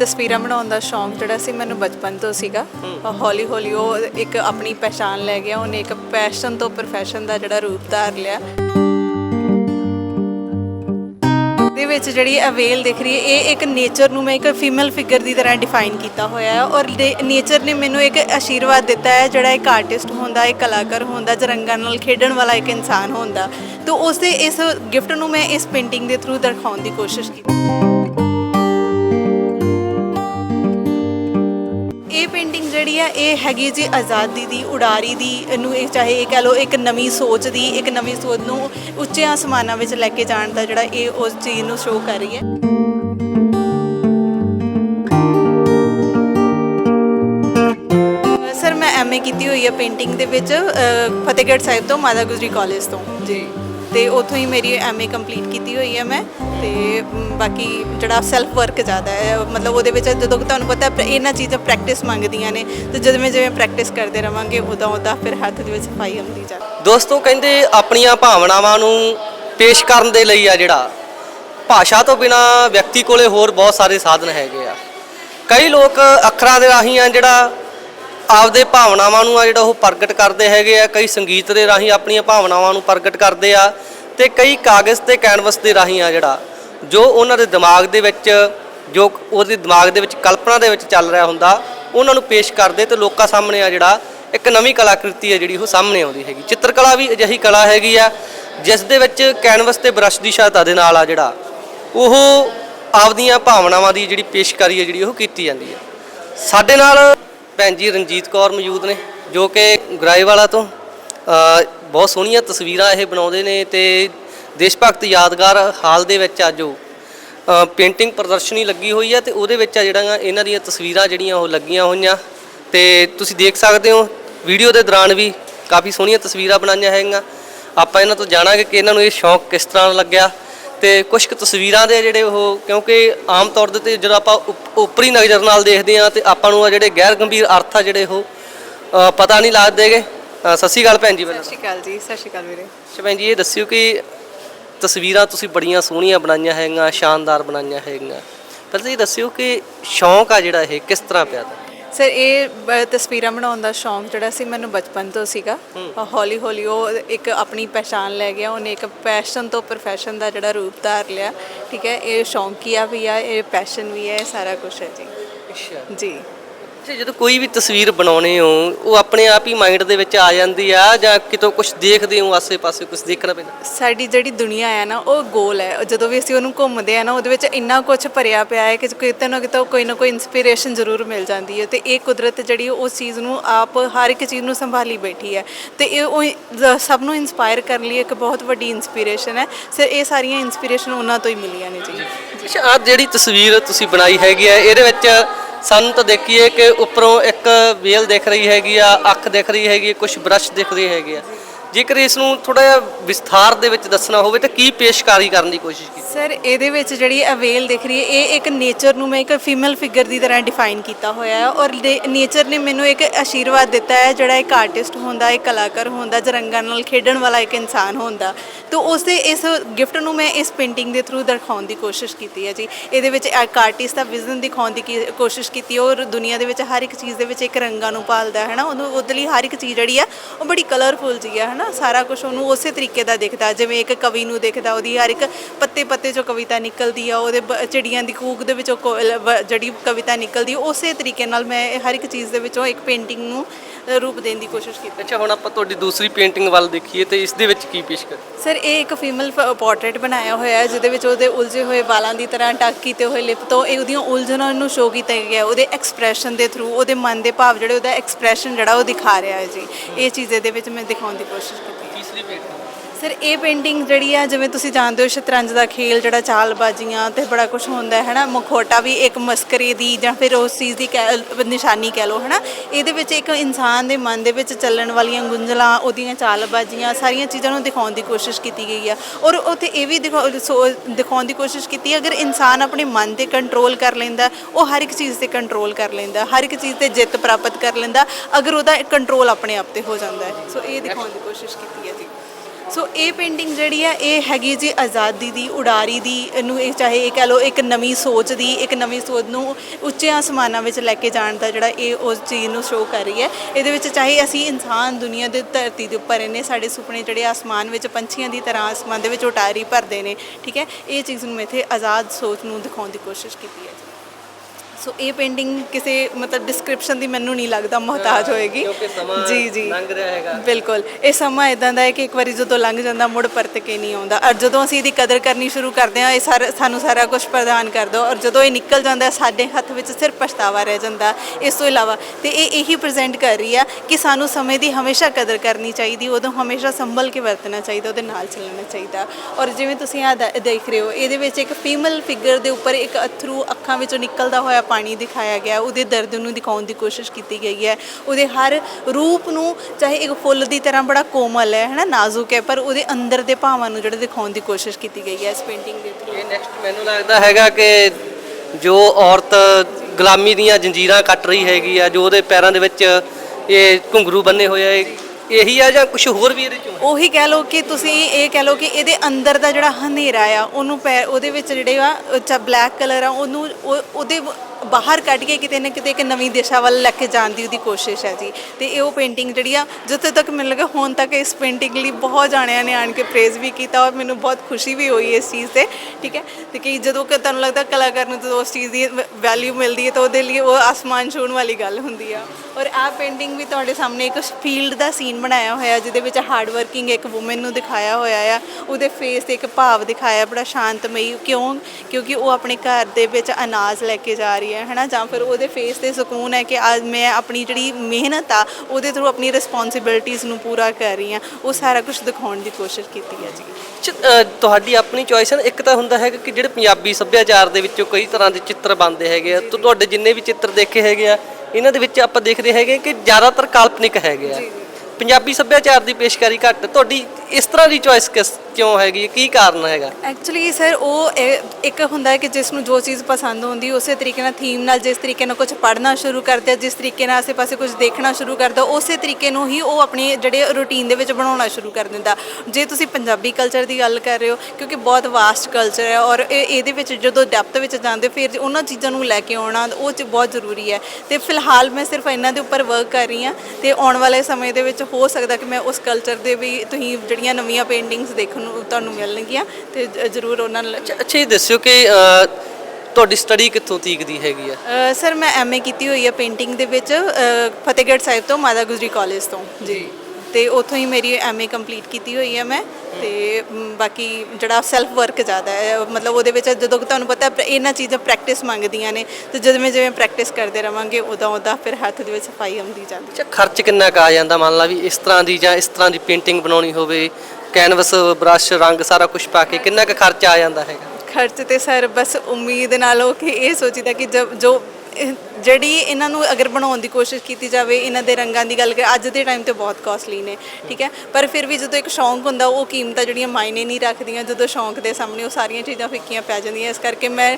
ਤਸਵੀਰਾਂ ਬਣਾਉਣ ਦਾ ਸ਼ੌਂਕ ਜਿਹੜਾ ਸੀ ਮੈਨੂੰ ਬਚਪਨ ਤੋਂ ਸੀਗਾ। ਹੌਲੀ ਹੌਲੀ ਉਹ ਇੱਕ ਆਪਣੀ ਪਛਾਣ ਲੈ ਗਿਆ ਉਹਨੇ ਇੱਕ ਪੈਸ਼ਨ ਤੋਂ profession ਦਾ ਜਿਹੜਾ ਰੂਪ ਧਾਰ ਲਿਆ। ਦੇ ਵਿੱਚ ਜਿਹੜੀ ਅਵੇਲ ਦਿਖ ਰਹੀ ਹੈ ਇਹ ਇੱਕ ਨੇਚਰ ਨੂੰ ਮੈਂ ਇੱਕ ਫੀਮੇਲ ਫਿਗਰ ਦੀ ਤਰ੍ਹਾਂ ਡਿਫਾਈਨ ਕੀਤਾ ਹੋਇਆ ਹੈ ਔਰ ਨੇਚਰ ਨੇ ਮੈਨੂੰ ਇੱਕ ਆਸ਼ੀਰਵਾਦ ਦਿੱਤਾ ਹੈ ਜਿਹੜਾ ਇੱਕ ਆਰਟਿਸਟ ਹੁੰਦਾ ਇੱਕ ਕਲਾਕਾਰ ਹੁੰਦਾ ਜਾਂ ਰੰਗਾਂ ਨਾਲ ਖੇਡਣ ਵਾਲਾ ਇੱਕ ਇਨਸਾਨ ਹੁੰਦਾ। ਤਾਂ ਉਸ ਦੇ ਇਸ ਗਿਫਟ ਨੂੰ ਮੈਂ ਇਸ ਪੇਂਟਿੰਗ ਦੇ ਥਰੂ ਦਿਖਾਉਣ ਦੀ ਕੋਸ਼ਿਸ਼ ਕੀਤੀ। ਇਹ ਪੇਂਟਿੰਗ ਜਿਹੜੀ ਆ, ਇਹ ਹੈਗੀ ਜੀ ਆਜ਼ਾਦੀ ਦੀ, ਉਡਾਰੀ ਦੀ, ਇਹਨੂੰ ਇਹ ਚਾਹੇ ਇਹ ਕਹ ਲਓ ਇੱਕ ਨਵੀਂ ਸੋਚ ਦੀ, ਇੱਕ ਨਵੀਂ ਸੋਚ ਨੂੰ ਉੱਚੇ ਆਸਮਾਨਾਂ ਵਿੱਚ ਲੈ ਕੇ ਜਾਣ ਦਾ ਜਿਹੜਾ ਇਹ ਉਸ ਚੀਜ਼ ਨੂੰ ਸ਼ੋਅ ਕਰ ਰਹੀ ਹੈ। ਸਰ, ਮੈਂ ਐਮਏ ਕੀਤੀ ਹੋਈ ਹੈ ਪੇਂਟਿੰਗ ਦੇ ਵਿੱਚ ਫਤਿਹਗੜ੍ਹ ਸਾਹਿਬ ਤੋਂ, ਮਾਤਾ ਗੁਜਰੀ ਕਾਲਜ ਤੋਂ। ਜੀ। ਤੇ ਉੱਥੋਂ ਹੀ ਮੇਰੀ ਐਮਏ ਕੰਪਲੀਟ ਕੀਤੀ ਹੋਈ ਹੈ ਮੈਂ ਤੇ ਬਾਕੀ ਜਿਹੜਾ ਸੈਲਫ ਵਰਕ ਜ਼ਿਆਦਾ ਹੈ, ਮਤਲਬ ਉਹਦੇ ਵਿੱਚ ਜਦੋਂ ਤੁਹਾਨੂੰ ਪਤਾ ਇਹਨਾਂ ਚੀਜ਼ਾਂ ਪ੍ਰੈਕਟਿਸ ਮੰਗਦੀਆਂ ਨੇ, ਤੇ ਜਿਵੇਂ ਜਿਵੇਂ ਪ੍ਰੈਕਟਿਸ ਕਰਦੇ ਰਵਾਂਗੇ, ਉਦੋਂ ਉਦਾਂ ਫਿਰ ਹੱਥ ਦੇ ਵਿੱਚ ਸਫ਼ਾਈ ਆਉਂਦੀ ਜਾ ਦੋਸਤੋ, ਕਹਿੰਦੇ ਆਪਣੀਆਂ ਭਾਵਨਾਵਾਂ ਨੂੰ ਪੇਸ਼ ਕਰਨ ਦੇ ਲਈ ਆ ਜਿਹੜਾ, ਭਾਸ਼ਾ ਤੋਂ ਬਿਨਾ ਵਿਅਕਤੀ ਕੋਲੇ ਹੋਰ ਬਹੁਤ ਸਾਰੇ ਸਾਧਨ ਹੈਗੇ ਆ। ਕਈ ਲੋਕ ਅੱਖਰਾਂ ਦੇ ਰਾਹੀਂ ਆ ਜਿਹੜਾ ਆਪਦੇ ਭਾਵਨਾਵਾਂ ਨੂੰ ਆ ਜਿਹੜਾ ਉਹ ਪ੍ਰਗਟ ਕਰਦੇ ਹੈਗੇ ਆ, ਕਈ ਸੰਗੀਤ ਦੇ ਰਾਹੀਂ ਆਪਣੀਆਂ ਭਾਵਨਾਵਾਂ ਨੂੰ ਪ੍ਰਗਟ ਕਰਦੇ ਆ ਤੇ ਕਈ ਕਾਗਜ਼ ਤੇ ਕੈਨਵਸ ਦੇ ਰਾਹੀਂ ਆ ਜਿਹੜਾ, ਜੋ ਉਹਨਾਂ ਦੇ ਦਿਮਾਗ ਦੇ ਵਿੱਚ, ਜੋ ਉਹਦੇ ਦਿਮਾਗ ਦੇ ਵਿੱਚ ਕਲਪਨਾ ਦੇ ਵਿੱਚ ਚੱਲ ਰਿਹਾ ਹੁੰਦਾ, ਉਹਨਾਂ ਨੂੰ ਪੇਸ਼ ਕਰਦੇ ਤੇ ਲੋਕਾਂ ਸਾਹਮਣੇ ਆ ਜਿਹੜਾ ਇੱਕ ਨਵੀਂ ਕਲਾਕ੍ਰਿਤੀ ਹੈ ਜਿਹੜੀ ਉਹ ਸਾਹਮਣੇ ਆਉਂਦੀ ਹੈਗੀ। ਚਿੱਤਰਕਲਾ ਵੀ ਅਜਿਹੀ ਕਲਾ ਹੈਗੀ ਆ, ਜਿਸ ਦੇ ਵਿੱਚ ਕੈਨਵਸ ਤੇ ਬ੍ਰਸ਼ ਦੀ ਸਹਾਇਤਾ ਦੇ ਨਾਲ ਆ ਜਿਹੜਾ, ਉਹ ਆਪਦੀਆਂ ਭਾਵਨਾਵਾਂ ਦੀ ਜਿਹੜੀ ਪੇਸ਼ਕਾਰੀ ਹੈ ਜਿਹੜੀ ਉਹ ਕੀਤੀ ਜਾਂਦੀ ਹੈ ਸਾਡੇ ਨਾਲ ਭੈਣ ਜੀ ਰਣਜੀਤ ਕੌਰ ਮੌਜੂਦ ਨੇ, ਜੋ ਕਿ ਗਰਾਏਵਾਲਾ ਤੋਂ ਬਹੁਤ ਸੋਹਣੀਆਂ ਤਸਵੀਰਾਂ ਇਹ ਬਣਾਉਂਦੇ ਨੇ ਤੇ ਦੇਸ਼ ਭਗਤ ਯਾਦਗਾਰ ਹਾਲ ਦੇ ਵਿੱਚ ਅੱਜ ਉਹ ਪੇਂਟਿੰਗ ਪ੍ਰਦਰਸ਼ਨੀ ਲੱਗੀ ਹੋਈ ਹੈ ਤੇ ਉਹਦੇ ਵਿੱਚ ਆ ਜਿਹੜੀਆਂ ਇਹਨਾਂ ਦੀਆਂ ਤਸਵੀਰਾਂ ਜਿਹੜੀਆਂ ਉਹ ਲੱਗੀਆਂ ਹੋਈਆਂ ਤੇ ਤੁਸੀਂ ਦੇਖ ਸਕਦੇ ਹੋ, ਵੀਡੀਓ ਦੇ ਦੌਰਾਨ ਵੀ ਕਾਫੀ ਸੋਹਣੀਆਂ ਤਸਵੀਰਾਂ ਬਣਾਈਆਂ ਹੈਗੀਆਂ। ਆਪਾਂ ਇਹਨਾਂ ਤੋਂ ਜਾਣਾਂਗੇ ਕਿ ਇਹਨਾਂ ਨੂੰ ਇਹ ਸ਼ੌਂਕ ਕਿਸ ਤਰ੍ਹਾਂ ਲੱਗਿਆ ਤੇ ਕੁਝ ਕੁ ਤਸਵੀਰਾਂ ਦੇ ਜਿਹੜੇ ਉਹ ਕਿਉਂਕਿ ਆਮ ਤੌਰ ਦੇ ਤੇ ਜਦੋਂ ਆਪਾਂ ਉਪ- ਉੱਪਰੀ ਨਜ਼ਰ ਨਾਲ ਦੇਖਦੇ ਆ ਤੇ ਆਪਾਂ ਨੂੰ ਆ ਜਿਹੜੇ ਗੈਰ ਗੰਭੀਰ ਅਰਥ ਆ ਜਿਹੜੇ ਉਹ ਪਤਾ ਨਹੀਂ ਲੱਗਦੇਗੇ ਸਤਿ ਸ਼੍ਰੀ ਅਕਾਲ ਭੈਣ ਜੀ ਸਤਿ ਸ਼੍ਰੀ ਅਕਾਲ ਜੀ ਸਤਿ ਸ਼੍ਰੀ ਅਕਾਲ ਵੀਰੇ। ਭੈਣ ਜੀ ਇਹ ਦੱਸਿਓ ਕਿ ਤਸਵੀਰਾਂ ਤੁਸੀਂ ਬੜੀਆਂ ਸੋਹਣੀਆਂ ਬਣਾਈਆਂ ਹੈਗੀਆਂ ਸ਼ਾਨਦਾਰ ਬਣਾਈਆਂ ਹੈਗੀਆਂ। ਪਹਿਲਾਂ ਇਹ ਦੱਸਿਓ ਕਿ ਸ਼ੌਂਕ ਆ ਜਿਹੜਾ ਇਹ ਕਿਸ ਤਰ੍ਹਾਂ ਪਿਆ? ਸਰ ਇਹ ਬ- ਤਸਵੀਰਾਂ ਬਣਾਉਣ ਦਾ ਸ਼ੌਂਕ ਜਿਹੜਾ ਸੀ ਮੈਨੂੰ ਬਚਪਨ ਤੋਂ ਸੀਗਾ। ਹੌਲੀ ਹੌਲੀ ਉਹ ਇੱਕ ਆਪਣੀ ਪਛਾਣ ਲੈ ਗਿਆ। ਉਹਨੇ ਇੱਕ ਪੈਸ਼ਨ ਤੋਂ profession ਦਾ ਜਿਹੜਾ ਰੂਪ ਧਾਰ ਲਿਆ। ਠੀਕ ਹੈ ਇਹ ਸ਼ੌਂਕੀਆ ਵੀ ਆ ਇਹ ਪੈਸ਼ਨ ਵੀ ਹੈ ਇਹ ਸਾਰਾ ਕੁਝ ਹੈ ਜੀ। ਅੱਛਾ। ਜੀ। ਅੱਛਾ ਜਦੋਂ ਕੋਈ ਵੀ ਤਸਵੀਰ ਬਣਾਉਣੇ ਹੋ ਉਹ ਆਪਣੇ ਆਪ ਹੀ ਮਾਈਂਡ ਦੇ ਵਿੱਚ ਆ ਜਾਂਦੀ ਆ ਜਾਂ ਕਿਤੋਂ ਕੁਝ ਦੇਖਦੇ ਹੋ ਆਸੇ-ਪਾਸੇ ਕੁਝ ਦੇਖਣਾ ਪੈਂਦਾ? ਸਾਡੀ ਜਿਹੜੀ ਦੁਨੀਆ ਹੈ ਨਾ ਉਹ ਗੋਲ ਹੈ। ਜਦੋਂ ਵੀ ਅਸੀਂ ਉਹਨੂੰ ਘੁੰਮਦੇ ਆ ਨਾ ਉਹਦੇ ਵਿੱਚ ਇੰਨਾ ਕੁਝ ਭਰਿਆ ਪਿਆ ਹੈ ਕਿ ਕਿਤੇ ਨਾ ਕਿਤੇ ਕੋਈ ਨਾ ਕੋਈ ਇਨਸਪੀਰੇਸ਼ਨ ਜ਼ਰੂਰ ਮਿਲ ਜਾਂਦੀ ਹੈ ਤੇ ਇਹ ਕੁਦਰਤ ਜਿਹੜੀ ਉਸ ਚੀਜ਼ ਨੂੰ ਆਪ ਹਰ ਇੱਕ ਚੀਜ਼ ਨੂੰ ਸੰਭਾਲੀ ਬੈਠੀ ਹੈ। ਤੇ ਇਹ ਉਹ ਸਭ ਨੂੰ ਇਨਸਪਾਇਰ ਕਰਨ ਲਈ ਇੱਕ ਬਹੁਤ ਵੱਡੀ ਇਨਸਪੀਰੇਸ਼ਨ ਹੈ। ਸਰ ਇਹ ਸਾਰੀਆਂ ਇਨਸਪੀਰੇਸ਼ਨ ਉਹਨਾਂ ਤੋਂ ਹੀ ਮਿਲੀਆਂ ਨੇ ਜੀ। ਅੱਛਾ ਆਹ ਜਿਹੜੀ ਤਸਵੀਰ ਤੁਸੀਂ ਬਣਾਈ ਹੈਗੀ ਆ ਇਹਦੇ ਵਿੱਚ ਸਾਨੂੰ ਤਾਂ ਦੇਖੀਏ ਕਿ ਉੱਪਰੋਂ ਇੱਕ ਵੇਲ ਦਿਖ ਰਹੀ ਹੈਗੀ ਆ, ਅੱਖ ਦਿਖ ਰਹੀ ਹੈਗੀ ਕੁਝ ਬ੍ਰਸ਼ ਦਿਖ ਰਹੀ ਹੈਗੀ ਆ। ਜੇਕਰ ਇਸ ਨੂੰ ਥੋੜਾ ਜਿਹਾ ਵਿਸਥਾਰ ਦੇ ਵਿੱਚ ਦੱਸਣਾ ਹੋਵੇ ਤਾਂ ਕੀ ਪੇਸ਼ਕਾਰੀ ਕਰਨ ਦੀ ਕੋਸ਼ਿਸ਼ ਕੀਤੀ? ਸਰ, ਇਹਦੇ ਵਿੱਚ ਜਿਹੜੀ ਅਵੇਲ ਦਿਖ ਰਹੀ ਹੈ, ਇਹ ਇੱਕ ਨੇਚਰ ਨੂੰ ਮੈਂ ਇੱਕ ਫੀਮੇਲ ਫਿਗਰ ਦੀ ਤਰ੍ਹਾਂ ਡਿਫਾਈਨ ਕੀਤਾ ਹੋਇਆ ਹੈ ਔਰ ਨੇਚਰ ਨੇ ਮੈਨੂੰ ਇੱਕ ਆਸ਼ੀਰਵਾਦ ਦਿੱਤਾ ਹੈ, ਜਿਹੜਾ ਇੱਕ ਆਰਟਿਸਟ ਹੁੰਦਾ, ਇੱਕ ਕਲਾਕਾਰ ਹੁੰਦਾ ਜਾਂ ਰੰਗਾਂ ਨਾਲ ਖੇਡਣ ਵਾਲਾ ਇੱਕ ਇਨਸਾਨ ਹੁੰਦਾ। ਤਾਂ ਉਸ ਦੇ ਇਸ ਗਿਫਟ ਨੂੰ ਮੈਂ ਇਸ ਪੇਂਟਿੰਗ ਦੇ ਥਰੂ ਦਿਖਾਉਣ ਦੀ ਕੋਸ਼ਿਸ਼ ਕੀਤੀ ਹੈ ਜੀ। ਇਹਦੇ ਵਿੱਚ ਇੱਕ ਆਰਟਿਸਟ ਦਾ ਵਿਜ਼ਨ ਦਿਖਾਉਣ ਦੀ ਕੀ- ਕੋਸ਼ਿਸ਼ ਕੀਤੀ ਔਰ ਦੁਨੀਆ ਦੇ ਵਿੱਚ ਹਰ ਇੱਕ ਚੀਜ਼ ਦੇ ਵਿੱਚ ਇੱਕ ਰੰਗਾਂ ਨੂੰ ਪਾਲਦਾ ਹੈ ਨਾ, ਉਹਨੂੰ ਉਹਦੇ ਲਈ ਹਰ ਇੱਕ ਚੀਜ਼ ਜਿਹੜੀ ਆ ਉਹ ਬੜੀ ਕਲਰਫੁਲ ਜੀ ਹੈ ਨਾ? ਸਾਰਾ ਕੁਝ ਉਹਨੂੰ ਉਸੇ ਤਰੀਕੇ ਦਾ ਦਿਖਦਾ, ਜਿਵੇਂ ਇੱਕ ਕਵੀ ਨੂੰ ਦਿਖਦਾ, ਉਹਦੀ ਹਰ ਇੱਕ ਪੱਤੇ ਪੱਤੇ ਚੋਂ ਕਵਿਤਾ ਨਿਕਲਦੀ ਆ, ਉਹਦੇ ਬ- ਚਿੜੀਆਂ ਦੀ ਕੂਕ ਦੇ ਵਿੱਚੋਂ ਕੋ- ਲ- ਵ- ਜਿਹੜੀ ਕਵਿਤਾ ਨਿਕਲਦੀ, ਉਸੇ ਤਰੀਕੇ ਨਾਲ ਮੈਂ ਹਰ ਇੱਕ ਚੀਜ਼ ਦੇ ਵਿੱਚੋਂ ਇੱਕ ਪੇਂਟਿੰਗ ਨੂੰ ਰੂਪ ਦੇਣ ਦੀ ਕੋਸ਼ਿਸ਼ ਕੀਤੀ। ਅੱਛਾ ਹੁਣ ਆਪਾਂ ਤੁਹਾਡੀ ਦੂਸਰੀ ਪੇਂਟਿੰਗ ਵੱਲ ਦੇਖੀਏ ਤੇ ਇਸ ਦੇ ਵਿੱਚ ਕੀ ਪੇਸ਼ ਕਰ ਸਰ ਇਹ ਇੱਕ ਫੀਮੇਲ ਪੋਰਟਰੇਟ ਬਣਾਇਆ ਹੋਇਆ ਹੈ ਜਿਹਦੇ ਵਿੱਚ ਉਹਦੇ ਉਲਝੇ ਹੋਏ ਵਾਲਾਂ ਦੀ ਤਰ੍ਹਾਂ ਟੱਕ ਕੀਤੇ ਹੋਏ ਲਿਪ ਤੋਂ ਇਹ ਉਹਦੀਆਂ ਉਲਝਣਾਂ ਨੂੰ ਸ਼ੋ ਕੀਤਾ ਗਿਆ ਉਹਦੇ ਐਕਸਪ੍ਰੈਸ਼ਨ ਦੇ ਥਰੂ ਉਹਦੇ ਮਨ ਦੇ ਭਾਵ ਜਿਹੜੇ ਉਹਦਾ ਐਕਸਪ੍ਰੈਸ਼ਨ ਜਿਹੜਾ ਉਹ ਦਿਖਾ ਰਿਹਾ ਹੈ ਜੀ। ਇਹ ਚੀਜ਼ ਦੇ ਵਿੱਚ ਮੈਂ ਦਿਖਾਉਣ ਦੀ ਕੋਸ਼ਿਸ਼ ਕੀਤੀ ਤੀਸਰੀ ਪੇਂਟਿੰਗ ਸਰ ਇਹ ਪੇਂਟਿੰਗ ਜਿਹੜੀ ਆ ਜਿਵੇਂ ਤੁਸੀਂ ਜਾਣਦੇ ਹੋ ਸ਼ਤਰੰਜ ਦਾ ਖੇਲ ਜਿਹੜਾ ਚਾਲਬਾਜ਼ੀਆਂ ਤੇ ਬੜਾ ਕੁਝ ਹੁੰਦਾ ਹੈ ਹਨਾ? ਮਖੌਟਾ ਵੀ ਇੱਕ ਮਸਕਰੇ ਦੀ ਜਾਂ ਫਿਰ ਉਸ ਚੀਜ਼ ਦੀ ਕਹਿ- ਨਿਸ਼ਾਨੀ ਕਹਿ ਲਓ ਹਨਾ? ਇਹਦੇ ਵਿੱਚ ਇੱਕ ਇਨਸਾਨ ਦੇ ਮਨ ਦੇ ਵਿੱਚ ਚੱਲਣ ਵਾਲੀਆਂ ਗੁੰਝਲਾਂ ਉਹਦੀਆਂ ਚਾਲਬਾਜ਼ੀਆਂ ਸਾਰੀਆਂ ਚੀਜ਼ਾਂ ਨੂੰ ਦਿਖਾਉਣ ਦੀ ਕੋਸ਼ਿਸ਼ ਕੀਤੀ ਗਈ ਆ। ਔਰ ਉੱਥੇ ਇਹ ਵੀ ਦਿਖਾ- ਸੋ- ਦਿਖਾਉਣ ਦੀ ਕੋਸ਼ਿਸ਼ ਕੀਤੀ ਹੈ, ਅਗਰ ਇਨਸਾਨ ਆਪਣੇ ਮਨ ਤੇ ਕੰਟਰੋਲ ਕਰ ਲੈਂਦਾ ਉਹ ਹਰ ਇੱਕ ਚੀਜ਼ ਤੇ ਕੰਟਰੋਲ ਕਰ ਲੈਂਦਾ ਹਰ ਇੱਕ ਚੀਜ਼ ਤੇ ਜਿੱਤ ਪ੍ਰਾਪਤ ਕਰ ਲੈਂਦਾ ਅਗਰ ਉਹਦਾ ਕੰਟਰੋਲ ਆਪਣੇ ਆਪ ਤੇ ਹੋ ਜਾਂਦਾ ਹੈ। ਸੋ ਇਹ ਦਿਖਾਉਣ ਦੀ ਕੋਸ਼ਿਸ਼ ਕੀਤੀ ਹੈ ਸੋ ਇਹ ਪੇਂਟਿੰਗ ਜਿਹੜੀ ਆ, ਇਹ ਹੈਗੀ ਜੀ ਆਜ਼ਾਦੀ ਦੀ, ਉਡਾਰੀ ਦੀ, ਇਹਨੂੰ ਇਹ ਚਾਹੇ ਇਹ ਕਹਿ ਲਓ ਇੱਕ ਨਵੀਂ ਸੋਚ ਦੀ, ਇੱਕ ਨਵੀਂ ਸੋਚ ਨੂੰ ਉੱਚੇ ਆਸਮਾਨਾਂ ਵਿੱਚ ਲੈ ਕੇ ਜਾਣ ਦਾ ਜਿਹੜਾ ਇਹ ਉਸ ਚੀਜ਼ ਨੂੰ ਸ਼ੋਅ ਕਰ ਰਹੀ ਹੈ। ਇਹਦੇ ਵਿੱਚ ਚਾਹੇ ਅਸੀਂ ਇਨਸਾਨ ਦੁਨੀਆ ਦੇ ਧਰਤੀ ਦੇ ਉੱਪਰ ਇਹਨੇ ਸਾਡੇ ਸੁਪਨੇ ਜਿਹੜੇ ਆਸਮਾਨ ਵਿੱਚ ਪੰਛੀਆਂ ਦੀ ਤਰ੍ਹਾਂ ਆਸਮਾਨ ਦੇ ਵਿੱਚ ਉਡਾਰੀ ਭਰਦੇ ਨੇ, ਠੀਕ ਹੈ? ਇਹ ਚੀਜ਼ ਨੂੰ ਮੈਂ ਇੱਥੇ ਆਜ਼ਾਦ ਸੋਚ ਨੂੰ ਦਿਖਾਉਣ ਦੀ ਕੋਸ਼ਿਸ਼ ਕੀਤੀ ਹੈ ਸੋ ਇਹ ਪੇਂਟਿੰਗ ਕਿਸੇ ਮਤਲਬ ਡਿਸਕ੍ਰਿਪਸ਼ਨ ਦੀ ਮੈਨੂੰ ਨਹੀਂ ਲੱਗਦਾ ਮੁਹਤਾਜ ਹੋਏਗੀ। ਕਿਉਂਕਿ ਸਮਾਂ ਜੀ ਜੀ। ਲੰਘ ਰਿਹਾ ਹੈਗਾ। ਬਿਲਕੁਲ। ਇਹ ਸਮਾਂ ਇਦਾਂ ਦਾ ਹੈ ਕਿ ਇੱਕ ਵਾਰੀ ਜਦੋਂ ਲੰਘ ਜਾਂਦਾ ਮੁੜ ਪਰਤ ਕੇ ਨਹੀਂ ਆਉਂਦਾ। ਔਰ ਜਦੋਂ ਅਸੀਂ ਇਹਦੀ ਕਦਰ ਕਰਨੀ ਸ਼ੁਰੂ ਕਰਦੇ ਹਾਂ ਇਹ ਸਾਰਾ ਸਾਨੂੰ ਸਾਰਾ ਕੁਝ ਪ੍ਰਦਾਨ ਕਰਦਾ ਔਰ ਜਦੋਂ ਇਹ ਨਿਕਲ ਜਾਂਦਾ ਸਾਡੇ ਹੱਥ ਵਿੱਚ ਸਿਰਫ ਪਛਤਾਵਾ ਰਹਿ ਜਾਂਦਾ। ਇਸ ਤੋਂ ਇਲਾਵਾ ਤੇ ਇਹ ਇਹੀ ਪ੍ਰੈਜ਼ੈਂਟ ਕਰ ਰਹੀ ਆ ਕਿ ਸਾਨੂੰ ਸਮੇਂ ਦੀ ਹਮੇਸ਼ਾ ਕਦਰ ਕਰਨੀ ਚਾਹੀਦੀ ਉਦੋਂ ਹਮੇਸ਼ਾ ਸੰਭਲ ਕੇ ਵਰਤਣਾ ਚਾਹੀਦਾ ਉਹਦੇ ਨਾਲ ਚੱਲਣਾ ਚਾਹੀਦਾ। ਔਰ ਜਿਵੇਂ ਤੁਸੀਂ ਆ ਦੇਖ ਰਹੇ ਹੋ ਇਹਦੇ ਵਿੱਚ ਇੱਕ ਫੀਮੇਲ ਫਿਗਰ ਦੇ ਉੱਪਰ ਇੱਕ ਅਥਰੂ ਅੱਖਾਂ ਵਿੱਚੋਂ ਨਿਕਲਦਾ ਹੋਇਆ ਪਾਣੀ ਦਿਖਾਇਆ ਗਿਆ ਉਹਦੇ ਦਰਦ ਨੂੰ ਦਿਖਾਉਣ ਦੀ ਕੋਸ਼ਿਸ਼ ਕੀਤੀ ਗਈ ਹੈ ਉਹਦੇ ਹਰ ਰੂਪ ਨੂੰ ਚਾਹੇ ਇੱਕ ਫੁੱਲ ਦੀ ਤਰ੍ਹਾਂ ਬੜਾ ਕੋਮਲ ਹੈ ਹਨਾ ਨਾਜ਼ੁਕ ਹੈ ਪਰ ਉਹਦੇ ਅੰਦਰ ਦੇ ਭਾਵਾਂ ਨੂੰ ਜਿਹੜੇ ਦਿਖਾਉਣ ਦੀ ਕੋਸ਼ਿਸ਼ ਕੀਤੀ ਗਈ ਹੈ ਇਸ ਪੇਂਟਿੰਗ ਦੇ ਥਰੂ ਇਹ ਨੈਕਸਟ ਮੈਨੂੰ ਲੱਗਦਾ ਹੈਗਾ ਕਿ ਜੋ ਔਰਤ ਗੁਲਾਮੀ ਦੀਆਂ ਜੰਜੀਰਾਂ ਕੱਟ ਰਹੀ ਹੈਗੀ ਆ ਜੋ ਉਹਦੇ ਪੈਰਾਂ ਦੇ ਵਿੱਚ ਇਹ ਘੁੰਗਰੂ ਬੰਨੇ ਹੋਏ ਆ ਇਹ- ਆ ਜਾਂ ਕੁਝ ਹੋਰ ਵੀ ਇਹਦੇ ਚੋਂ ਹੈ? ਉਹੀ ਕਹਿ ਲਓ ਕਿ ਤੁਸੀਂ ਇਹ ਕਹਿ ਲਓ ਕਿ ਇਹਦੇ ਅੰਦਰ ਦਾ ਜਿਹੜਾ ਹਨੇਰਾ ਆ ਉਹਨੂੰ ਉਹਦੇ ਵਿੱਚ ਜਿਹੜੇ ਆ ਬਲੈਕ ਕਲਰ ਆ ਉਹਨੂੰ ਉਹ- ਉਹਦੇ ਬਾਹਰ ਕੱਢ ਕੇ ਕਿਤੇ ਨਾ ਕਿਤੇ ਇੱਕ ਨਵੀਂ ਦਿਸ਼ਾ ਵੱਲ ਲੈ ਕੇ ਜਾਣ ਦੀ ਉਹਦੀ ਕੋਸ਼ਿਸ਼ ਹੈ ਜੀ। ਤੇ ਇਹ ਉਹ ਪੇਂਟਿੰਗ ਜਿਹੜੀ ਆ, ਜਿੱਥੇ ਤੱਕ ਮੈਨੂੰ ਲੱਗਾ ਹੁਣ ਤੱਕ ਇਸ ਪੇਂਟਿੰਗ ਲਈ ਬਹੁਤ ਜਾਣਿਆਂ ਨੇ ਆਣ ਕੇ ਪ੍ਰੇਜ਼ ਵੀ ਕੀਤਾ ਔਰ ਮੈਨੂੰ ਬਹੁਤ ਖੁਸ਼ੀ ਵੀ ਹੋਈ ਇਸ ਚੀਜ਼ ਤੇ, ਠੀਕ ਹੈ? ਤੇ ਕਿ ਜਦੋਂ ਕਿ ਤੁਹਾਨੂੰ ਲੱਗਦਾ ਕਲਾਕਾਰ ਨੂੰ ਜਦੋਂ ਉਸ ਚੀਜ਼ ਦੀ ਵੈਲਿਊ ਮਿਲਦੀ ਹੈ ਤਾਂ ਉਹਦੇ ਲਈ ਉਹ ਆਸਮਾਨ ਛੂਹਣ ਵਾਲੀ ਗੱਲ ਹੁੰਦੀ ਆ। ਔਰ ਆਹ ਪੇਂਟਿੰਗ ਵੀ ਤੁਹਾਡੇ ਸਾਹਮਣੇ ਇੱਕ ਫੀਲਡ ਦਾ ਸੀਨ ਬਣਾਇਆ ਹੋਇਆ, ਜਿਹਦੇ ਵਿੱਚ ਹਾਰਡ ਵਰਕਿੰਗ ਇੱਕ ਔਮਨ ਨੂੰ ਦਿਖਾਇਆ ਹੋਇਆ ਆ। ਉਹਦੇ ਫੇਸ ਤੇ ਇੱਕ ਭਾਵ ਦਿਖਾਇਆ, ਬੜਾ ਸ਼ਾਂਤਮਈ, ਕਿਉਂ? ਕਿਉਂਕਿ ਉਹ ਆਪਣੇ ਘਰ ਦੇ ਵਿੱਚ ਅਨਾਜ ਲੈ ਕੇ ਜਾ ਰਹੀ ਹੈ ਹਨਾ? ਜਾਂ ਫਿਰ ਉਹਦੇ ਫੇਸ ਤੇ ਸਕੂਨ ਹੈ ਕਿ ਅੱਜ ਮੈਂ ਆਪਣੀ ਜਿਹੜੀ ਮਿਹਨਤ ਆ ਉਹਦੇ ਥਰੂ ਆਪਣੀ ਰਿਸਪੌਂਸਿਬਿਲਟੀਆਂ ਨੂੰ ਪੂਰਾ ਕਰ ਰਹੀ ਹਾਂ। ਉਹ ਸਾਰਾ ਕੁਝ ਦਿਖਾਉਣ ਦੀ ਕੋਸ਼ਿਸ਼ ਕੀਤੀ ਹੈ ਜੀ। ਚ- ਅ, ਤੁਹਾਡੀ ਆਪਣੀ ਚੋਇਸ ਹੈ ਨਾ। ਇੱਕ ਤਾਂ ਹੁੰਦਾ ਹੈਗਾ ਕਿ ਜਿਹੜੇ ਪੰਜਾਬੀ ਸੱਭਿਆਚਾਰ ਦੇ ਵਿੱਚੋਂ ਕਈ ਤਰ੍ਹਾਂ ਦੇ ਚਿੱਤਰ ਬਣਦੇ ਹੈਗੇ ਆ। ਤੁ- ਤੁਹਾਡੇ ਜਿੰਨੇ ਵੀ ਚਿੱਤਰ ਦੇਖੇ ਹੈਗੇ ਆ ਇਹਨਾਂ ਦੇ ਵਿੱਚ ਆਪਾਂ ਦੇਖਦੇ ਹੈਗੇ ਕਿ ਜ਼ਿਆਦਾਤਰ ਕਾਲਪਨਿਕ ਹੈਗੇ ਆ। ਪੰਜਾਬੀ ਸੱਭਿਆਚਾਰ ਦੀ ਪੇਸ਼ਕਾਰੀ ਘੱਟ ਤੁਹਾਡੀ ਇਸ ਤਰ੍ਹਾਂ ਦੀ ਚੋਇਸ ਕਿਸ ਕਿਉਂ ਹੈਗੀ ਹੈ? ਕੀ ਕਾਰਨ ਹੈਗਾ? ਐਕਚੁਅਲੀ ਸਰ ਉਹ ਇਹ- ਇੱਕ ਹੁੰਦਾ ਹੈ ਕਿ ਜਿਸ ਨੂੰ ਜੋ ਚੀਜ਼ ਪਸੰਦ ਹੁੰਦੀ, ਉਸੇ ਤਰੀਕੇ ਨਾਲ ਥੀਮ ਨਾਲ ਜਿਸ ਤਰੀਕੇ ਨਾਲ ਕੁਝ ਪੜ੍ਹਨਾ ਸ਼ੁਰੂ ਕਰਦੇ ਆ, ਜਿਸ ਤਰੀਕੇ ਨਾਲ ਆਸੇ-ਪਾਸੇ ਕੁਝ ਦੇਖਣਾ ਸ਼ੁਰੂ ਕਰਦਾ, ਉਸੇ ਤਰੀਕੇ ਨੂੰ ਹੀ ਉਹ ਆਪਣੇ ਜਿਹੜੇ ਰੂਟੀਨ ਦੇ ਵਿੱਚ ਬਣਾਉਣਾ ਸ਼ੁਰੂ ਕਰ ਦਿੰਦਾ। ਜੇ ਤੁਸੀਂ ਪੰਜਾਬੀ ਕਲਚਰ ਦੀ ਗੱਲ ਕਰ ਰਹੇ ਹੋ, ਕਿਉਂਕਿ ਬਹੁਤ ਵਾਸਟ ਕਲਚਰ ਹੈ ਔਰ ਇਹ ਇਹਦੇ ਵਿੱਚ ਜਦੋਂ ਡੈਪਥ ਵਿੱਚ ਜਾਂਦੇ, ਫਿਰ ਉਹਨਾਂ ਚੀਜ਼ਾਂ ਨੂੰ ਲੈ ਕੇ ਆਉਣਾ, ਉਹ ਚ ਬਹੁਤ ਜ਼ਰੂਰੀ ਹੈ। ਤੇ ਫਿਲਹਾਲ ਮੈਂ ਸਿਰਫ ਇਹਨਾਂ ਦੇ ਉੱਪਰ ਵਰਕ ਕਰ ਰਹੀ ਹਾਂ ਤੇ ਆਉਣ ਵਾਲੇ ਸਮੇਂ ਦੇ ਵਿੱਚ ਹੋ ਸਕਦਾ ਕਿ ਮੈਂ ਉਸ ਕਲਚਰ ਦੇ ਵੀ ਤੁਸੀਂ ਜਿਹੜੀਆਂ ਨਵੀਆਂ ਪੇਂਟਿੰਗਸ ਦੇਖਣ ਨੂੰ ਤੁਹਾਨੂੰ ਮਿਲਣਗੀਆਂ ਤੇ ਜ- ਜ਼ਰੂਰ ਉਹਨਾਂ ਨਾਲ ਅੱਛਾ ਇਹ ਦੱਸਿਓ ਕਿ ਤੁਹਾਡੀ ਸਟੱਡੀ ਕਿੱਥੋਂ ਤੀਕ ਦੀ ਹੈਗੀ ਆ? ਅ, ਸਰ ਮੈਂ ਐਮਏ ਕੀਤੀ ਹੋਈ ਹੈ ਪੇਂਟਿੰਗ ਦੇ ਵਿੱਚ ਅ, ਫਤਿਹਗੜ੍ਹ ਸਾਹਿਬ ਤੋਂ ਮਾਤਾ ਗੁਜਰੀ ਕਾਲਜ ਤੋਂ। ਜੀ। ਤੇ ਉੱਥੋਂ ਹੀ ਮੇਰੀ ਐਮਏ ਕੰਪਲੀਟ ਕੀਤੀ ਹੋਈ ਹੈ ਮੈਂ। ਤੇ ਬਾਕੀ ਜਿਹੜਾ ਸੈਲਫ ਵਰਕ ਜ਼ਿਆਦਾ ਹੈ ਮਤਲਬ ਉਹਦੇ ਵਿੱਚ ਜਦੋਂ ਤੁਹਾਨੂੰ ਪਤਾ ਇਹਨਾਂ ਚੀਜ਼ਾਂ ਪ੍ਰੈਕਟਿਸ ਮੰਗਦੀਆਂ ਨੇ ਤੇ ਜਿਵੇਂ ਜਿਵੇਂ ਪ੍ਰੈਕਟਿਸ ਕਰਦੇ ਰਵਾਂਗੇ ਉਦਾਂ ਉਦਾਂ ਫਿਰ ਹੱਥ ਦੇ ਵਿੱਚ ਸਫ਼ਾਈ ਆਉਂਦੀ ਜਾਂਦੀ ਅੱਛਾ ਖਰਚ ਕਿੰਨਾ ਕੁ ਆ ਜਾਂਦਾ? ਮੰਨ ਲਾ ਵੀ ਇਸ ਤਰ੍ਹਾਂ ਦੀ ਜਾਂ ਇਸ ਤਰ੍ਹਾਂ ਦੀ ਪੇਂਟਿੰਗ ਬਣਾਉਣੀ ਹੋਵੇ ਕੈਨਵਸ ਬ੍ਰਸ਼ ਰੰਗ ਸਾਰਾ ਕੁਝ ਪਾ ਕੇ ਕਿੰਨਾ ਕੁ ਖਰਚ ਆ ਜਾਂਦਾ ਹੈਗਾ? ਖਰਚ ਤੇ ਸਰ ਬਸ ਉਮੀਦ ਨਾਲ ਹੋ ਕਿ ਇਹ ਸੋਚੀਦਾ ਕਿ ਜੋ ਜਿਹੜੀ ਇਹਨਾਂ ਨੂੰ ਅਗਰ ਬਣਾਉਣ ਦੀ ਕੋਸ਼ਿਸ਼ ਕੀਤੀ ਜਾਵੇ ਇਹਨਾਂ ਦੇ ਰੰਗਾਂ ਦੀ ਗੱਲ ਕਰ ਅੱਜ ਦੇ ਟਾਈਮ ਤੇ ਬਹੁਤ ਕਾਸਟਲੀ ਨੇ ਠੀਕ ਹੈ? ਪਰ ਫਿਰ ਵੀ ਜਦੋਂ ਇੱਕ ਸ਼ੌਂਕ ਹੁੰਦਾ ਉਹ ਕੀਮਤਾਂ ਜਿਹੜੀਆਂ ਮਾਇਨੇ ਨਹੀਂ ਰੱਖਦੀਆਂ ਜਦੋਂ ਸ਼ੌਂਕ ਦੇ ਸਾਹਮਣੇ ਉਹ ਸਾਰੀਆਂ ਚੀਜ਼ਾਂ ਫਿੱਕੀਆਂ ਪੈ ਜਾਂਦੀਆਂ ਇਸ ਕਰਕੇ ਮੈਂ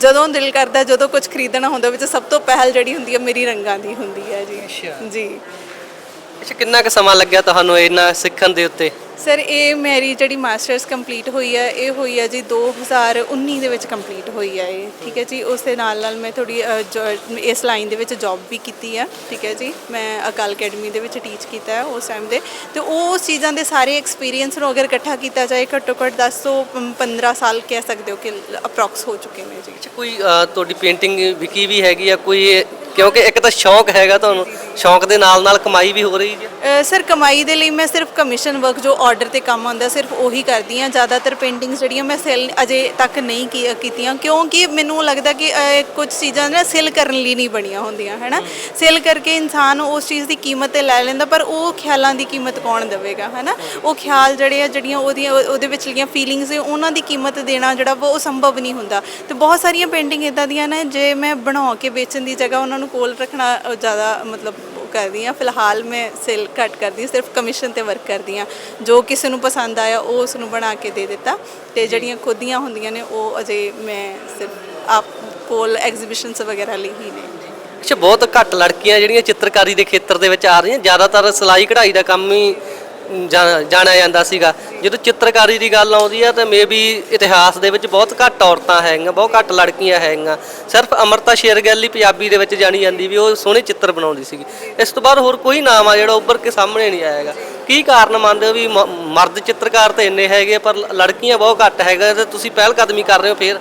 ਜਦੋਂ ਦਿਲ ਕਰਦਾ ਜਦੋਂ ਕੁਝ ਖਰੀਦਣਾ ਹੁੰਦਾ ਵਿੱਚ ਸਭ ਤੋਂ ਪਹਿਲ ਜਿਹੜੀ ਹੁੰਦੀ ਹੈ ਮੇਰੀ ਰੰਗਾਂ ਦੀ ਹੁੰਦੀ ਹੈ ਜੀ। ਜੀ। ਅੱਛਾ ਕਿੰਨਾ ਕੁ ਸਮਾਂ ਲੱਗਿਆ ਤੁਹਾਨੂੰ ਇਹਨਾਂ ਸਿੱਖਣ ਦੇ ਉੱਤੇ? ਸਰ ਇਹ ਮੇਰੀ ਜਿਹੜੀ ਮਾਸਟਰਸ ਕੰਪਲੀਟ ਹੋਈ ਹੈ ਇਹ ਹੋਈ ਹੈ ਜੀ 2019 ਦੇ ਵਿੱਚ ਕੰਪਲੀਟ ਹੋਈ ਹੈ ਇਹ ਠੀਕ ਹੈ ਜੀ? ਉਸ ਦੇ ਨਾਲ ਨਾਲ ਮੈਂ ਥੋੜੀ ਇਸ ਲਾਈਨ ਦੇ ਵਿੱਚ ਜੌਬ ਵੀ ਕੀਤੀ ਹੈ ਠੀਕ ਹੈ ਜੀ? ਮੈਂ ਅਕਾਲ ਅਕੈਡਮੀ ਦੇ ਵਿੱਚ ਟੀਚ ਕੀਤਾ ਹੈ ਉਸ ਟਾਈਮ ਦੇ। ਤੇ ਉਹ ਚੀਜ਼ਾਂ ਦੇ ਸਾਰੇ ਐਕਸਪੀਰੀਅੰਸ ਨੂੰ ਅਗਰ ਇਕੱਠਾ ਕੀਤਾ ਜਾਏ ਘੱਟੋ ਘੱਟ 10 ਤੋਂ 15 ਸਾਲ ਕਹਿ ਸਕਦੇ ਹੋ ਕਿ ਅਪਰੋਕਸ ਹੋ ਚੁੱਕੇ ਨੇ ਜੀ। ਕੋਈ ਤੁਹਾਡੀ ਪੇਂਟਿੰਗ ਵਿਕੀ ਵੀ ਹੈਗੀ ਆ ਕੋਈ ਕਿਉਂਕਿ ਇੱਕ ਤਾਂ ਸ਼ੌਂਕ ਹੈਗਾ ਤੁਹਾਨੂੰ ਸ਼ੌਂਕ ਦੇ ਨਾਲ ਨਾਲ ਕਮਾਈ ਵੀ ਹੋ ਰਹੀ ਜੀ। ਸਰ ਕਮਾਈ ਦੇ ਲਈ ਮੈਂ ਸਿਰਫ ਕਮਿਸ਼ਨ ਵਰਕ ਜੋ ਆਰਡਰ ਤੇ ਕੰਮ ਆਉਂਦਾ ਸਿਰਫ ਉਹੀ ਕਰਦੀ ਹਾਂ। ਜ਼ਿਆਦਾਤਰ ਪੇਂਟਿੰਗਸ ਜਿਹੜੀਆਂ ਮੈਂ ਸੇਲ ਅਜੇ ਤੱਕ ਨਹੀਂ ਕੀ- ਕੀਤੀਆਂ ਕਿਉਂਕਿ ਮੈਨੂੰ ਲੱਗਦਾ ਕਿ ਅ, ਕੁਝ ਚੀਜ਼ਾਂ ਨਾ ਸੇਲ ਕਰਨ ਲਈ ਨਹੀਂ ਬਣੀਆਂ ਹੁੰਦੀਆਂ ਹੈਨਾ? ਸੇਲ ਕਰਕੇ ਇਨਸਾਨ ਉਸ ਚੀਜ਼ ਦੀ ਕੀਮਤ ਤੇ ਲੈ ਲੈਂਦਾ ਪਰ ਉਹ ਖਿਆਲਾਂ ਦੀ ਕੀਮਤ ਕੌਣ ਦੇਵੇਗਾ ਹੈਨਾ? ਉਹ ਖਿਆਲ ਜਿਹੜੇ ਆ ਜਿਹੜੀਆਂ ਉਹਦੀਆਂ ਉਹ- ਉਹਦੇ ਵਿਚਲੀਆਂ ਫੀਲਿੰਗਸ ਉਹਨਾਂ ਦੀ ਕੀਮਤ ਦੇਣਾ ਜਿਹੜਾ ਵਾ ਉਹ ਸੰਭਵ ਨਹੀਂ ਹੁੰਦਾ। ਤੇ ਬਹੁਤ ਸਾਰੀਆਂ ਪੇਂਟਿੰਗ ਇਦਾਂ ਦੀਆਂ ਨੇ ਜੇ ਮੈਂ ਬਣਾ ਕੇ ਵੇਚਣ ਦੀ ਜਗ੍ਹਾ ਉਹਨਾਂ ਨੂੰ ਕੋਲ ਰੱਖਣਾ ਜ਼ਿਆਦਾ ਮਤਲਬ ਕਰਦੀ ਹਾਂ। ਫਿਲਹਾਲ ਮੈਂ ਸੇਲ ਘੱਟ ਕਰਦੀ ਹਾਂ ਸਿਰਫ ਕਮਿਸ਼ਨ ਤੇ ਵਰਕ ਕਰਦੀ ਹਾਂ। ਜੋ ਕਿਸੇ ਨੂੰ ਪਸੰਦ ਆਇਆ ਉਹ ਉਸ ਨੂੰ ਬਣਾ ਕੇ ਦੇ ਦਿੱਤਾ। ਤੇ ਜਿਹੜੀਆਂ ਖੁਦੀਆਂ ਹੁੰਦੀਆਂ ਨੇ ਉਹ ਅਜੇ ਮੈਂ ਸਿਰਫ ਆਪ ਕੋਲ ਐਗਜ਼ੀਬਿਸ਼ਨਸ ਵਗੈਰਾ ਲਈ ਹੀ ਨੇ। ਅੱਛਾ ਬਹੁਤ ਘੱਟ ਲੜਕੀਆਂ ਜਿਹੜੀਆਂ ਚਿੱਤਰਕਾਰੀ ਦੇ ਖੇਤਰ ਦੇ ਵਿੱਚ ਆ ਰਹੀਆਂ। ਜ਼ਿਆਦਾਤਰ ਸਿਲਾਈ ਕਢਾਈ ਦਾ ਕੰਮ ਹੀ ਜਾਣਿਆ ਜਾਂਦਾ ਸੀਗਾ। ਜਦੋਂ ਚਿੱਤਰਕਾਰੀ ਦੀ ਗੱਲ ਆਉਂਦੀ ਆ ਤਾਂ ਮੇਬੀ ਇਤਿਹਾਸ ਦੇ ਵਿੱਚ ਬਹੁਤ ਘੱਟ ਔਰਤਾਂ ਹੈਗੀਆਂ ਬਹੁਤ ਘੱਟ ਲੜਕੀਆਂ ਹੈਗੀਆਂ। ਸਿਰਫ ਅਮਰਤਾ ਸ਼ੇਰਗਿੱਲ ਹੀ ਪੰਜਾਬੀ ਦੇ ਵਿੱਚ ਜਾਣੀ ਜਾਂਦੀ ਵੀ ਉਹ ਸੋਹਣੇ ਚਿੱਤਰ ਬਣਾਉਂਦੀ ਸੀਗੀ। ਇਸ ਤੋਂ ਬਾਅਦ ਹੋਰ ਕੋਈ ਨਾਮ ਆ ਜਿਹੜਾ ਉੱਭਰ ਕੇ ਸਾਹਮਣੇ ਨਹੀਂ ਆਏਗਾ ਕੀ ਕਾਰਨ ਮੰਨਦੇ ਹੋ ਵੀ ਮ- ਮਰਦ ਚਿੱਤਰਕਾਰ ਤਾਂ ਇੰਨੇ ਹੈਗੇ ਆ, ਪਰ ਲ- ਲੜਕੀਆਂ ਬਹੁਤ ਘੱਟ ਹੈਗਾ ਤੇ ਤੁਸੀਂ ਪਹਿਲ ਕਦਮੀ ਕਰ ਰਹੇ ਹੋ ਫੇਰ?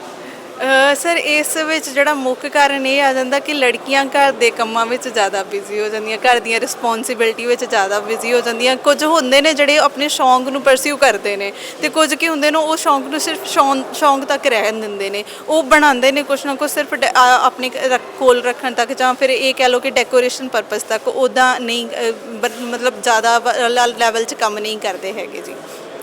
ਸਰ ਇਸ ਵਿੱਚ ਜਿਹੜਾ ਮੁੱਖ ਕਾਰਨ ਇਹ ਆ ਜਾਂਦਾ ਕਿ ਲੜਕੀਆਂ ਘਰ ਦੇ ਕੰਮਾਂ ਵਿੱਚ ਜ਼ਿਆਦਾ ਬਿਜ਼ੀ ਹੋ ਜਾਂਦੀਆਂ ਘਰ ਦੀਆਂ ਰਿਸਪੌਂਸਿਬਿਲਟੀ ਵਿੱਚ ਜ਼ਿਆਦਾ ਬਿਜ਼ੀ ਹੋ ਜਾਂਦੀਆਂ। ਕੁਝ ਹੁੰਦੇ ਨੇ ਜਿਹੜੇ ਆਪਣੇ ਸ਼ੌਂਕ ਨੂੰ ਪਰਸਿਊ ਕਰਦੇ ਨੇ ਤੇ ਕੁਝ ਕੀ ਹੁੰਦੇ ਨੇ ਉਹ ਸ਼ੌਂਕ ਨੂੰ ਸਿਰਫ ਸ਼ੌਂਕ ਸ਼ੌਂਕ ਤੱਕ ਰਹਿਣ ਦਿੰਦੇ ਨੇ। ਉਹ ਬਣਾਉਂਦੇ ਨੇ ਕੁਛ ਨਾ ਕੁਛ ਸਿਰਫ ਡੈ- ਆ, ਆਪਣੇ ਕੋਲ ਰੱਖਣ ਤੱਕ ਜਾਂ ਫਿਰ ਇਹ ਕਹਿ ਲਓ ਕਿ ਡੈਕੋਰੇਸ਼ਨ ਪਰਪਸ ਤੱਕ। ਉਹਦਾ ਨਹੀਂ ਮਤਲਬ ਜ਼ਿਆਦਾ ਲੈਵਲ 'ਚ ਕੰਮ ਨਹੀਂ ਕਰਦੇ ਹੈਗੇ ਜੀ।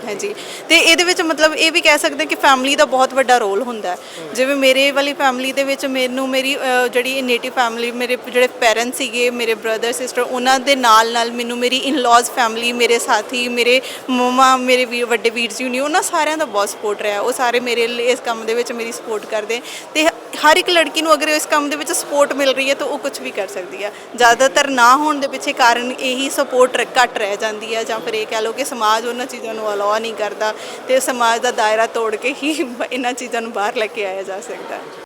ਹਾਂਜੀ ਤੇ ਇਹਦੇ ਵਿੱਚ ਮਤਲਬ ਇਹ ਵੀ ਕਹਿ ਸਕਦੇ ਕਿ ਫੈਮਿਲੀ ਦਾ ਬਹੁਤ ਵੱਡਾ ਰੋਲ ਹੁੰਦਾ ਹੈ। ਜਿਵੇਂ ਮੇਰੇ ਵਾਲੀ ਫੈਮਿਲੀ ਦੇ ਵਿੱਚ ਮੈਨੂੰ ਮੇਰੀ ਅ, ਜਿਹੜੀ ਨੇਟਿਵ ਫੈਮਿਲੀ ਮੇਰੇ ਜਿਹੜੇ ਪੈਰੈਂਟਸ ਸੀਗੇ ਮੇਰੇ ਬ੍ਰਦਰ ਸਿਸਟਰ ਉਹਨਾਂ ਦੇ ਨਾਲ ਨਾਲ ਮੈਨੂੰ ਮੇਰੀ ਇਨ-ਲॉज ਫੈਮਿਲੀ ਮੇਰੇ ਸਾਥੀ ਮੇਰੇ ਮਮਾ ਮੇਰੇ ਵੀ ਵੱਡੇ ਵੀਰ ਜੀ ਨੇ ਉਹਨਾਂ ਸਾਰਿਆਂ ਦਾ ਬਹੁਤ ਸਪੋਰਟ ਰਿਹਾ। ਉਹ ਸਾਰੇ ਮੇਰੇ ਲਈ ਇਸ ਕੰਮ ਦੇ ਵਿੱਚ ਮੇਰੀ ਸਪੋਰਟ ਕਰਦੇ। ਤੇ ਹਰ ਇੱਕ ਲੜਕੀ ਨੂੰ ਅਗਰ ਇਸ ਕੰਮ ਦੇ ਵਿੱਚ ਸਪੋਰਟ ਮਿਲ ਰਹੀ ਹੈ ਤਾਂ ਉਹ ਕੁਝ ਵੀ ਕਰ ਸਕਦੀ ਹੈ। ਜ਼ਿਆਦਾਤਰ ਨਾ ਹੋਣ ਦੇ ਪਿੱਛੇ ਕਾਰਨ ਇਹੀ ਸਪੋਰਟ ਘੱਟ ਰਹਿ ਜਾਂਦੀ ਹੈ ਜਾਂ ਫਿਰ ਇਹ ਕਹਿ ਲਓ ਕਿ ਸਮਾਜ ਉਹਨਾਂ ਚੀਜ਼ਾਂ ਨੂੰ ਅਲਾਉ ਨਹੀਂ ਕਰਦਾ ਤੇ ਸਮਾਜ ਦਾ ਦਾਇਰਾ ਤੋੜ ਕੇ ਹੀ ਇਹਨਾਂ ਚੀਜ਼ਾਂ ਨੂੰ ਬਾਹਰ ਲੈ ਕੇ ਆਇਆ ਜਾ ਸਕਦਾ।